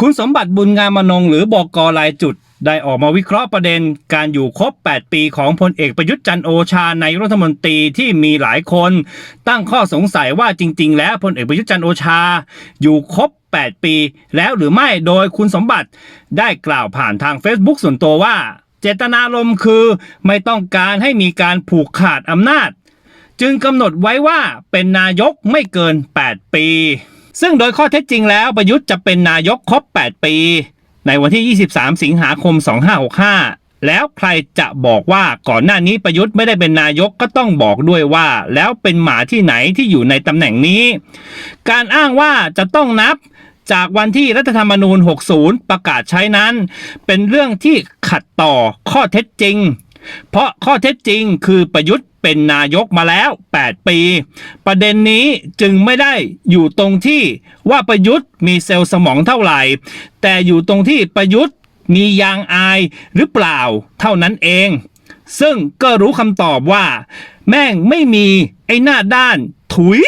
คุณสมบัติบุญงามมนงหรือบอกกรายจุด ได้ออกมาวิเคราะห์ประเด็นการอยู่ครบ 8 ปีของพลเอกประยุทธ์จันโอชาในรัฐมนตรีที่มีหลายคน ตั้งข้อสงสัยว่าจริง ๆ แล้วพลเอกประยุทธ์จันโอชา อยู่ครบ 8 ปี แล้วหรือไม่โดยคุณสมบัติได้กล่าวผ่านทาง Facebook ส่วนตัวว่า เจตนารมณ์คือไม่ต้องการให้มีการผูกขาดอำนาจ จึงกำหนดไว้ว่าเป็นนายกไม่เกิน 8 ปี ซึ่งโดยข้อเท็จจริงแล้วประยุทธ์จะเป็นนายกครบ 8 ปี ในวันที่ 23 สิงหาคม 2565 แล้วใครจะบอกว่าก่อนหน้านี้ประยุทธ์ไม่ได้เป็นนายกก็ต้องบอกด้วยว่า แล้วเป็นหมาที่ไหนที่อยู่ในตำแหน่งนี้ การอ้างว่าจะต้องนับจากวันที่รัฐธรรมนูญ 60 ประกาศใช้นั้น เป็นเรื่องที่ขัดต่อข้อเท็จจริง เพราะข้อเท็จจริงคือประยุทธ์ เป็นนายกมาแล้ว 8 ปี ประเด็นนี้จึงไม่ได้อยู่ตรงที่ว่าประยุทธ์มีเซลล์สมองเท่าไหร่ แต่อยู่ตรงที่ประยุทธ์มียางอายหรือเปล่าเท่านั้นเอง ซึ่งก็รู้คำตอบว่า แม่งไม่มีไอ้หน้าด้าน ถุย